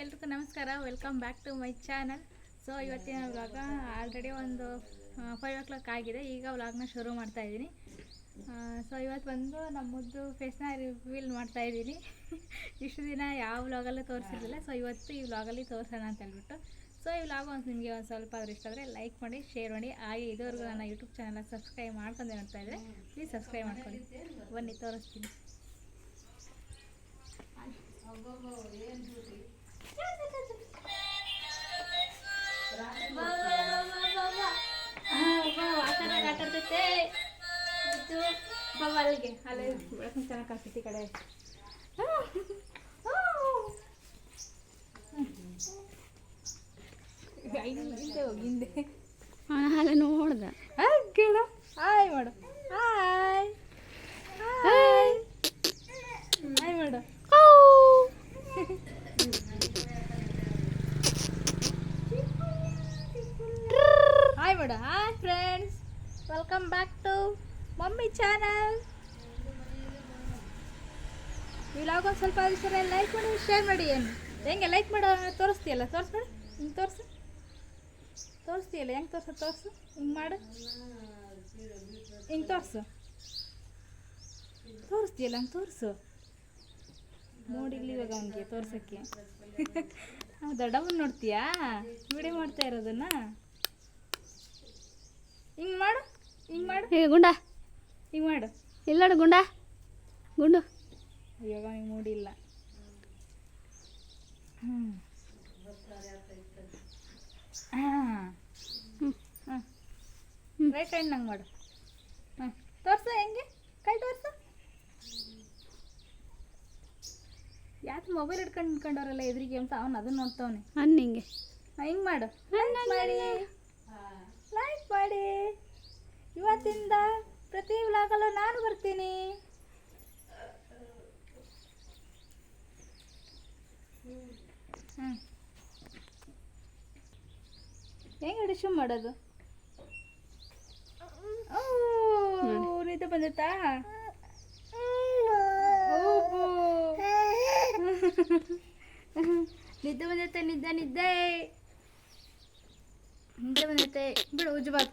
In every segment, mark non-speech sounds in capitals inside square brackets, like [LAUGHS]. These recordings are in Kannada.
ಎಲ್ರಿಗೂ ನಮಸ್ಕಾರ. Welcome back to my channel so ಇವತ್ತಿನ ವ್ಲಾಗ ಆಲ್ರೆಡಿ ಒಂದು ಫೈವ್ ಓ ಕ್ಲಾಕ್ ಆಗಿದೆ. ಈಗ ವ್ಲಾಗ್ನ ಶುರು ಮಾಡ್ತಾ ಇದ್ದೀನಿ. ಸೊ ಇವತ್ತು ಬಂದು ನಮ್ಮದು ಫೇಸ್ನ ರಿವೀಲ್ ಮಾಡ್ತಾ ಇದ್ದೀನಿ. [LAUGHS] ಇಷ್ಟು ದಿನ ಯಾವ ವ್ಲಾಗಲ್ಲೂ ತೋರಿಸಿರಲಿಲ್ಲ. ಸೊ ಇವತ್ತು ಈ ವ್ಲಾಗಲ್ಲಿ ತೋರಿಸೋಣ ಅಂತ ಹೇಳ್ಬಿಟ್ಟು. ಸೊ ಈ ವ್ಲಾಗ್ ಒಂದು ನಿಮಗೆ ಒಂದು ಸ್ವಲ್ಪ ಆದರೂ ಇಷ್ಟ ಆದರೆ ಲೈಕ್ ಮಾಡಿ ಶೇರ್ ಮಾಡಿ. ಹಾಗೆ ಇದುವರೆಗೂ ನನ್ನ ಯೂಟ್ಯೂಬ್ ಚಾನಲ್ ಸಬ್ಸ್ಕ್ರೈಬ್ ಮಾಡ್ಕೊಂಡು ನೋಡ್ತಾ ಇದ್ದರೆ ಪ್ಲೀಸ್ ಸಬ್ಸ್ಕ್ರೈಬ್ ಮಾಡ್ಕೊಳ್ಳಿ. ಬನ್ನಿ, ತೋರಿಸ್ತೀನಿ. ಆಟಾಡ್ತೈತೆ ಅಲ್ಲಿಗೆ ಅಲ್ಲೇ ಬೆಳಕಿನ ಚೆನ್ನಾಗಿ ಕಾಣಿಸ್ತೈತಿ ಕಡೆ ಹಿಂದೆ ಹೋಗಿ ಹಿಂದೆ ಅಲ್ಲ ನೋಡ್ದ ಗಿಡ ಹಾಯ್ ಮಾಡು ಹಾಯ್ ಹಾಯ್ ಹಾಯ್ ಮಾಡು ಮಾಡು hi friends welcome back to mummy channel ಇವಾಗ ಒಂದು ಸ್ವಲ್ಪ ದಿವಸ ಲೈಕ್ ಮಾಡಿ ಶೇರ್ ಮಾಡಿ ಏನು? ಹೆಂಗೆ ಲೈಕ್ ಮಾಡೋ ತೋರಿಸ್ತೀಯಲ್ಲ? ತೋರಿಸ್ಬೇಡ ಹಿಂಗೆ ತೋರಿಸು. ತೋರಿಸ್ತೀಯಲ್ಲ? ಹೆಂಗೆ ತೋರ್ಸು? ತೋರಿಸು. ಹಿಂಗೆ ಮಾಡು. ಹಿಂಗೆ ತೋರಿಸು. ತೋರಿಸ್ತೀಯಲ್ಲ? ಹಂಗೆ ತೋರಿಸು. ನೋಡಿಲ್ಲ ಇವಾಗ ಅವನಿಗೆ ತೋರ್ಸೋಕ್ಕೆ. ದೊಡ್ಡವನ್ನ ನೋಡ್ತೀಯಾ? ವಿಡಿಯೋ ಮಾಡ್ತಾ ಇರೋದನ್ನ ಹಿಂಗೆ ಮಾಡು ಹಿಂಗೆ ಏ ಗುಂಡ. ಹಿಂಗೆ ಮಾಡು. ಇಲ್ಲಡು ಗುಂಡ. ಗುಂಡು. ಇವಾಗ ಅವನಿಗೆ ಮೂಡಿಲ್ಲ. ಹಾಂ. ಹಾಂ. ರೈಟ್ ಹ್ಯಾಂಡ್ ನಂಗೆ ಮಾಡು. ಹಾಂ ತೋರ್ಸು ಹೆಂಗೆ? ಕೈ ತೋರ್ಸು. ಯಾಕೆ ಮೊಬೈಲ್ ಹಿಡ್ಕೊಂಡು ನಿಂತ್ಕೊಂಡವ್ರಲ್ಲ ಎದುರಿಗೆ ಅಂತ ಅವ್ನು ಅದನ್ನ ನೋಡ್ತಾವನೆ. ಹಣ್ಣು ಹಿಂಗೆ. ಹಿಂಗೆ ಮಾಡು. ಲೈಕ್ ಮಾಡಿ. ಲೈಕ್ ಮಾಡಿ. ಇವತ್ತಿಂದ ಪ್ರತಿ ವ್ಲಾಗಲ್ಲೂ ನಾನು ಬರ್ತೀನಿ. ಹೆಂಗೆ ಡಿಶು ಮಾಡೋದು? ನಿದ್ದೆ ಬಂದಿತ್ತಾ. ನಿದ್ದೆ ಬಂದೈತೆ, ನಿದ್ದೆ ನಿದ್ದೆ. ನಿದ್ದೆ ಬಂದೈತೆ. ಬಿಡು, ಉಜ್ಜು Baat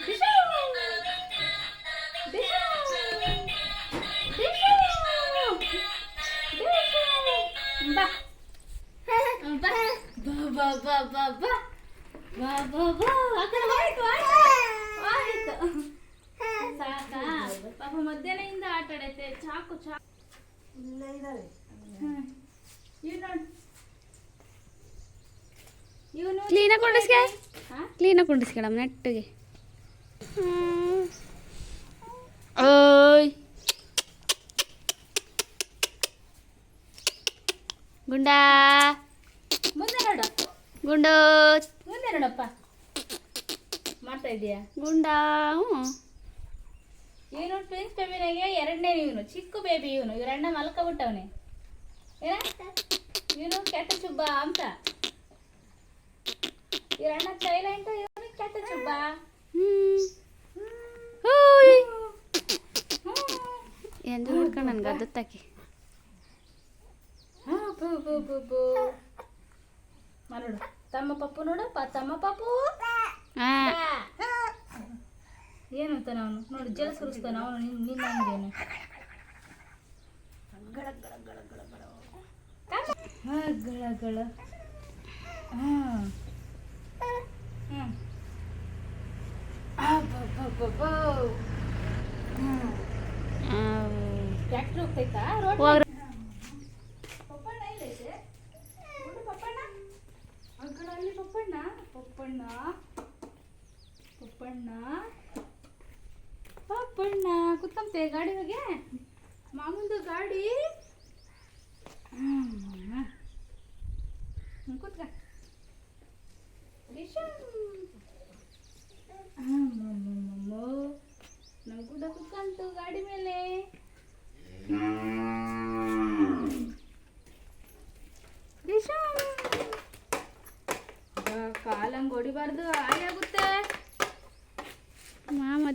Bisha. Bisha. Bisha. Bisha. Bisha. Ba. Ba. Ba ba ba ba ba. Ba ba ba. ಅಕಡೆ ಹೋಯ್ತು ಆಯ್ತು ಸಾಕಾ ಪಾಪ ಮಧ್ಯಾಹ್ನದಿಂದ ಆಟ ಆಡೈತೆ ಚಾಕು ಚಾಕು ಇಲ್ಲ ಇದಾವೆ ಇವ್ ನೋಡಿ ಕ್ಲೀನಾಗಿ ಕುಂಡಿಸ್ಕೆ ಹಾ? ಕ್ಲೀನಾಗಿ ಕುಂಡಿಸ್ಕೊಳಮ್ಮ ನೆಟ್ಟಿಗೆ. ಓಯ್. ಗುಂಡಾ. ಮುಂದೆ ನೋಡು. ಗುಂಡು. ಮುಂದೆ ನೋಡಪ್ಪ. ಮಾಡ್ತಾ ಇದೀಯಾ? ಗುಂಡ ಹ್ಞೂ. ಇವನು ಟ್ವಿನ್ಸ್ ಬೇಬಿನಾಗೆ ಎರಡನೇ ಇವನು ಚಿಕ್ಕ ಬೇಬಿ ಇವನು. ಇವರಣ್ಣ ಮಲ್ಕೊಬಿಟ್ಟವನೆ. ಏನ? ಇವನು ಕೆಟ್ಟ ಚುಬ್ಬ ಅಂತ. ఈరన్న చేయలేంటో ఏమి కథ ಹೂಯ್. ಎಂದು ಹಿಡ್ಕೊಂಡು ನನಗೆ ಅದತ್ತಾಕಿ ನೋಡು ತಮ್ಮ ಪಪ್ಪು ನೋಡು ತಮ್ಮ ಪಪ್ಪು. ಏನಂತಾನೆ ಅವನು? ನೋಡು ಜಲ ಸುರಿಸ್ತಾನ ಅವನು ನಿನ್ನ ಹಂಗೇನೆ ಗಳ ಪಪ್ಪಣ್ಣ ಪಪ್ಪಣ್ಣ? ಗಾಡಿ ಹೋಗಿ? ಮಾಮೂಲ್ದು ಗಾಡಿ. ಕಾಲಂಗ್ ಹೊಡಿಬಾರ್ದು ಆಗುತ್ತೆ. ಮಾಮ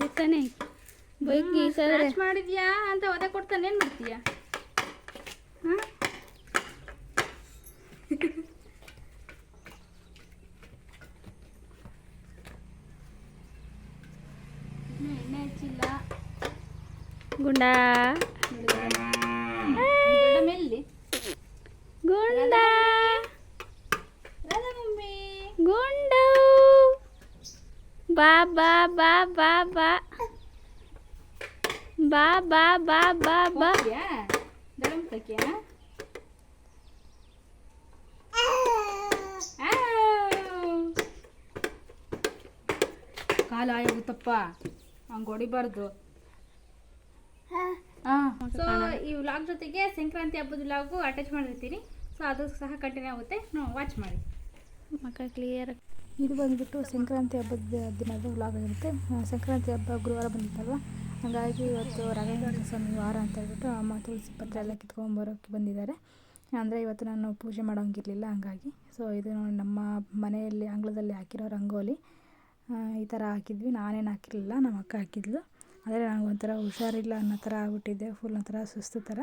ಬೈಕ್ ಮಾಡಿದ್ಯಾ ಅಂತ ಒದೆ ಕೊಡ್ತಾನೆ ಏನ್ ಮಾಡ್ತೀಯ? ಹಾ? ಎಣ್ಣೆ ಹಚ್ಚಿಲ್ಲ. ಗುಂಡ ದೊಡ್ಡ ಮೆಲ್ಲಿ ಗುಂಡ ರಾಧಾ ಮಮ್ಮಿ ಗುಂಡ ಬಾ ಬಾ ಬಾ ಬಾ ಬಾ. ಬಾ ಬಾ ಬಾ ಬಾ ಬಾ. ಕಾಲ ಆಗುತ್ತಪ್ಪ ಹಂಗೆ ಹೊಡಿಬಾರ್ದು. ಸೊ ಈ ವ್ಲಾಗ್ ಜೊತೆಗೆ ಸಂಕ್ರಾಂತಿ ಹಬ್ಬದ ವ್ಲಾಗು ಅಟ್ಯಾಚ್ ಮಾಡಿರ್ತೀನಿ. ಸೊ ಅದು ಸಹ ಕಂಟಿನ್ಯೂ ಆಗುತ್ತೆ. ನಾವು ವಾಚ್ ಮಾಡಿ. ಮಕ್ಕ ಕ್ಲಿಯರ್ ಇದು ಬಂದ್ಬಿಟ್ಟು ಸಂಕ್ರಾಂತಿ ಹಬ್ಬದ ದಿನದ ವ್ಲಾಗ್ ಆಗಿರುತ್ತೆ. ಸಂಕ್ರಾಂತಿ ಹಬ್ಬ ಗುರುವಾರ ಬಂದಿತ್ತಲ್ವ? ಹಾಗಾಗಿ ಇವತ್ತು ರಾಘವೇಂದ್ರ ಸ್ವಾಮಿ ವಾರ ಅಂತ ಹೇಳ್ಬಿಟ್ಟು ಅಮ್ಮ ತುಳಸಿ ಪತ್ರ ಎಲ್ಲ ಕಿತ್ಕೊಂಡ್ಬರೋಕ್ಕೆ ಬಂದಿದ್ದಾರೆ. ಅಂದರೆ ಇವತ್ತು ನಾನು ಪೂಜೆ ಮಾಡೋಂಗಿರಲಿಲ್ಲ, ಹಂಗಾಗಿ. ಸೊ ಇದು ನೋಡಿ ನಮ್ಮ ಮನೆಯಲ್ಲಿ, ಅಂಗಳದಲ್ಲಿ ಹಾಕಿರೋ ರಂಗೋಲಿ. ಈ ಥರ ಹಾಕಿದ್ವಿ. ನಾನೇನು ಹಾಕಿರಲಿಲ್ಲ, ನಮ್ಮ ಅಕ್ಕ ಹಾಕಿದ್ಲು. ಆದರೆ ನನಗೆ ಒಂಥರ ಹುಷಾರಿಲ್ಲ ಅನ್ನೋ ಥರ ಆಗ್ಬಿಟ್ಟಿದ್ದೆ ಫುಲ್ ಒಂಥರ ಸುಸ್ತು ಥರ.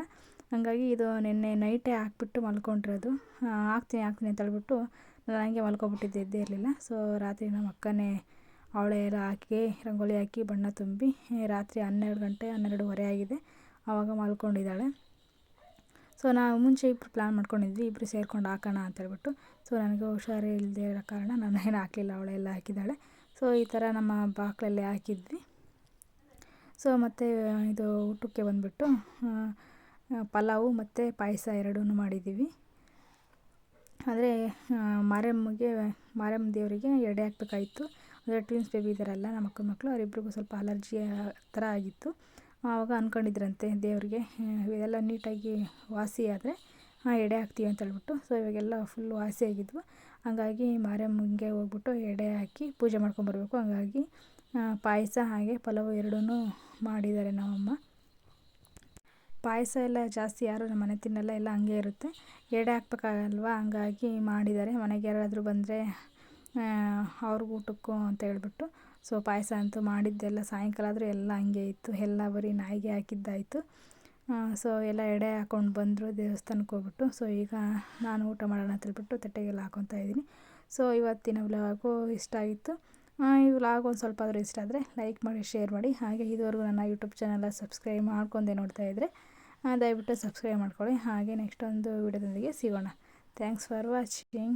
ಹಾಗಾಗಿ ಇದು ನಿನ್ನೆ ನೈಟೇ ಹಾಕ್ಬಿಟ್ಟು ಮಲ್ಕೊಂಡಿರೋದು. ಹಾಕ್ತೀನಿ ಹಾಕ್ತೀನಿ ಅಂತ ಹೇಳ್ಬಿಟ್ಟು ನಾನು ಹಂಗೆ ಮಲ್ಕೊಬಿಟ್ಟಿದ್ದೆ, ಎದ್ದೇ ಇರಲಿಲ್ಲ. ಸೊ ರಾತ್ರಿ ನಮ್ಮ ಅಕ್ಕನೇ ಅವಳೆ ಎಲ್ಲ ಹಾಕಿ, ರಂಗೋಲಿ ಹಾಕಿ, ಬಣ್ಣ ತುಂಬಿ, ರಾತ್ರಿ ಹನ್ನೆರಡು ಗಂಟೆ, ಹನ್ನೆರಡುವರೆ ಆಗಿದೆ. ಆವಾಗ ಮಲ್ಕೊಂಡಿದ್ದಾಳೆ. ಸೊ ನಾವು ಮುಂಚೆ ಇಬ್ಬರು ಪ್ಲ್ಯಾನ್ ಮಾಡ್ಕೊಂಡಿದ್ವಿ ಇಬ್ಬರು ಸೇರ್ಕೊಂಡು ಹಾಕೋಣ ಅಂತ ಹೇಳ್ಬಿಟ್ಟು. ಸೊ ನನಗೆ ಹುಷಾರೇ ಇಲ್ಲದೆ ಇರೋ ಕಾರಣ ನಾನು ಏನು ಹಾಕಲಿಲ್ಲ ಅವಳೆಲ್ಲ ಹಾಕಿದ್ದಾಳೆ. ಸೊ ಈ ಥರ ನಮ್ಮ ಬಾಕ್ಲಲ್ಲಿ ಹಾಕಿದ್ವಿ. ಸೊ ಮತ್ತು ಇದು ಊಟಕ್ಕೆ ಬಂದುಬಿಟ್ಟು ಪಲಾವು ಮತ್ತು ಪಾಯಸ ಎರಡೂ ಮಾಡಿದ್ದೀವಿ. ಆದರೆ ಮಾರಮ್ಮಗೆ ಮಾರಮ್ಮ ದೇವರಿಗೆ ಎಡೆ ಹಾಕ್ಬೇಕಾಗಿತ್ತು. ಅಂದರೆ ಟ್ವಿನ್ಸ್ ಬೇಬಿ ಇದ್ದಾರಲ್ಲ ನಮ್ಮ ಅಕ್ಕನ ಮಕ್ಕಳು ಅವರಿಬ್ರಿಗೂ ಸ್ವಲ್ಪ ಅಲರ್ಜಿ ಥರ ಆಗಿತ್ತು. ಆವಾಗ ಅಂದ್ಕೊಂಡಿದ್ರಂತೆ ದೇವರಿಗೆ. ಇವೆಲ್ಲ ನೀಟಾಗಿ ವಾಸಿ ಆದರೆ ಎಡೆ ಹಾಕ್ತೀವಿ ಅಂತ ಹೇಳ್ಬಿಟ್ಟು. ಸೊ ಇವಾಗೆಲ್ಲ ಫುಲ್ ವಾಸಿ ಆಗಿದ್ವು. ಹಾಗಾಗಿ ಮಾರಮ್ಮಂಗೆ ಹೋಗ್ಬಿಟ್ಟು ಎಡೆ ಹಾಕಿ ಪೂಜೆ ಮಾಡ್ಕೊಂಬರ್ಬೇಕು ಹಾಗಾಗಿ ಪಾಯಸ ಹಾಗೆ ಪಲಾವು ಎರಡೂ ಮಾಡಿದ್ದಾರೆ ನಮ್ಮಮ್ಮ. ಪಾಯಸ ಎಲ್ಲ ಜಾಸ್ತಿ ಯಾರು ನಮ್ಮ ಮನೆ ತಿನ್ನಲ್ಲ, ಎಲ್ಲ ಹಂಗೆ ಇರುತ್ತೆ. ಎಡೆ ಹಾಕ್ಬೇಕಾಗಲ್ವಾ ಹಂಗಾಗಿ ಮಾಡಿದ್ದಾರೆ. ಮನೆಗೆ ಯಾರಾದರೂ ಬಂದರೆ ಅವ್ರಿಗೆ ಊಟಕ್ಕೂ ಅಂತ ಹೇಳ್ಬಿಟ್ಟು. ಸೊ ಪಾಯಸ ಅಂತೂ ಮಾಡಿದ್ದೆಲ್ಲ ಸಾಯಂಕಾಲ ಆದರೂ ಎಲ್ಲ ಹಂಗೆ ಇತ್ತು. ಎಲ್ಲ ಬರೀ ನಾಯಿಗೆ ಹಾಕಿದ್ದಾಯಿತು. ಸೊ ಎಲ್ಲ ಎಡೆ ಹಾಕ್ಕೊಂಡು ಬಂದರು ದೇವಸ್ಥಾನಕ್ಕೆ ಹೋಗ್ಬಿಟ್ಟು. ಸೊ ಈಗ ನಾನು ಊಟ ಮಾಡೋಣ ಅಂತ ಹೇಳ್ಬಿಟ್ಟು ತಟ್ಟೆಗೆಲ್ಲ ಹಾಕೊತಾ ಇದ್ದೀನಿ. ಸೊ ಇವತ್ತಿನ ವ್ಲಾಗು ಇಷ್ಟ ಆಗಿತ್ತು. ಈ ವ್ಲಾಗ್ ಒಂದು ಸ್ವಲ್ಪ ಆದರೂ ಇಷ್ಟ ಆದರೆ ಲೈಕ್ ಮಾಡಿ, ಶೇರ್ ಮಾಡಿ. ಹಾಗೆ ಇದುವರೆಗೂ ನನ್ನ ಯೂಟ್ಯೂಬ್ ಚಾನಲ್ ಸಬ್ಸ್ಕ್ರೈಬ್ ಮಾಡ್ಕೊಂಡೆ ನೋಡ್ತಾ ಇದ್ದರೆ ದಯವಿಟ್ಟು ಸಬ್ಸ್ಕ್ರೈಬ್ ಮಾಡ್ಕೊಳ್ಳಿ. ಹಾಗೆ ನೆಕ್ಸ್ಟ್ ಒಂದು ವಿಡಿಯೋದೊಂದಿಗೆ ಸಿಗೋಣ. Thanks for watching